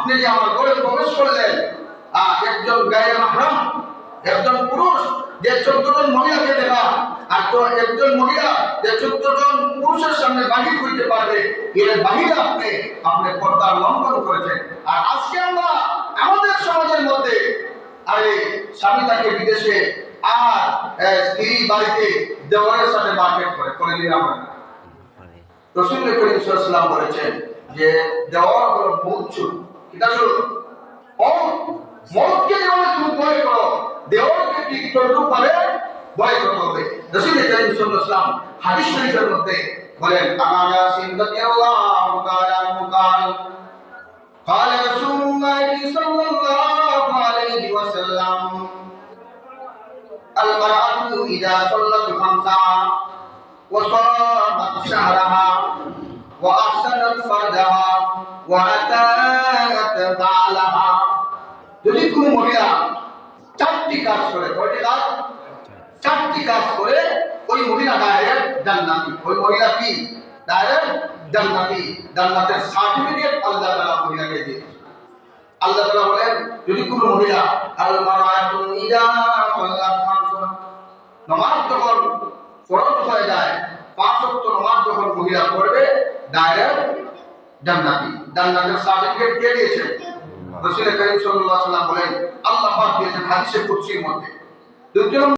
আপনি যে আমার ঘরে প্রবেশ করলেন একজন গায়ে মাহরাম একজন পুরুষ যে চোদ্দ জন মহিলাকে দেখা আর তো একজন মহিলা যে চোদ্দ জন পুরুষের সামনে বাহির হইতে পারবে এর বাহিরে আপনি আপনি পর্দার লঙ্ঘন করেছেন। আর আজকে আমরা আমাদের সমাজের মধ্যে আরে স্বামী তাকে বিদেশে আর স্ত্রী বাড়িতে দেওয়ারের সাথে মার্কেট করে করে আমরা। রসুল করিম সাল্লাম বলেছেন যে দেওয়ার হলো মৌত চুল কিটা চুল মৌত মৌতকে যেভাবে তুমি ভয় করো দেওয়ারকে ঠিক তদ্রুপ ভাবে ভয় করতে হবে রসুল করিম সাল্লাম হাদিস শরীফের মধ্যে বলেন আনা সিন্দাতিয়াল্লাহু তাআলা মুকাল قال رسول الله صلى الله عليه وسلم المرأة إذا صلت خمسها وصامت شهرها وأحسنت فرجها وأتانت بعلها যদি কোনো মহিলা চারটি কাজ করে, কয়টি কাজ? চারটি কাজ করে, ওই মহিলা ডাইরেক্ট জান্নাতি। ওই মহিলা কি? ডাইরেক্ট জান্নাতি। জান্নাতের সার্টিফিকেট আল্লাহ তাআলা মহিলাকে দিয়েছে। আল্লাহ তাআলা বলেন, যদি কোনো মহিলা, আল মারাতুন ইদা সাল্লাত খামসা যখন ফরজ হয়ে যায়, পাঁচ ওয়াক্ত নামাজ যখন মহিলা পড়বে ডাইরেক্ট জান্নাতি। জান্নাতের সার্টিফিকেট কে দিয়েছে? রাসূল করিম সাল্লাল্লাহু আলাইহি ওয়াসাল্লাম বলেন আল্লাহ পাক দিয়েছেন হাদিসে কুদসির মধ্যে। দ্বিতীয়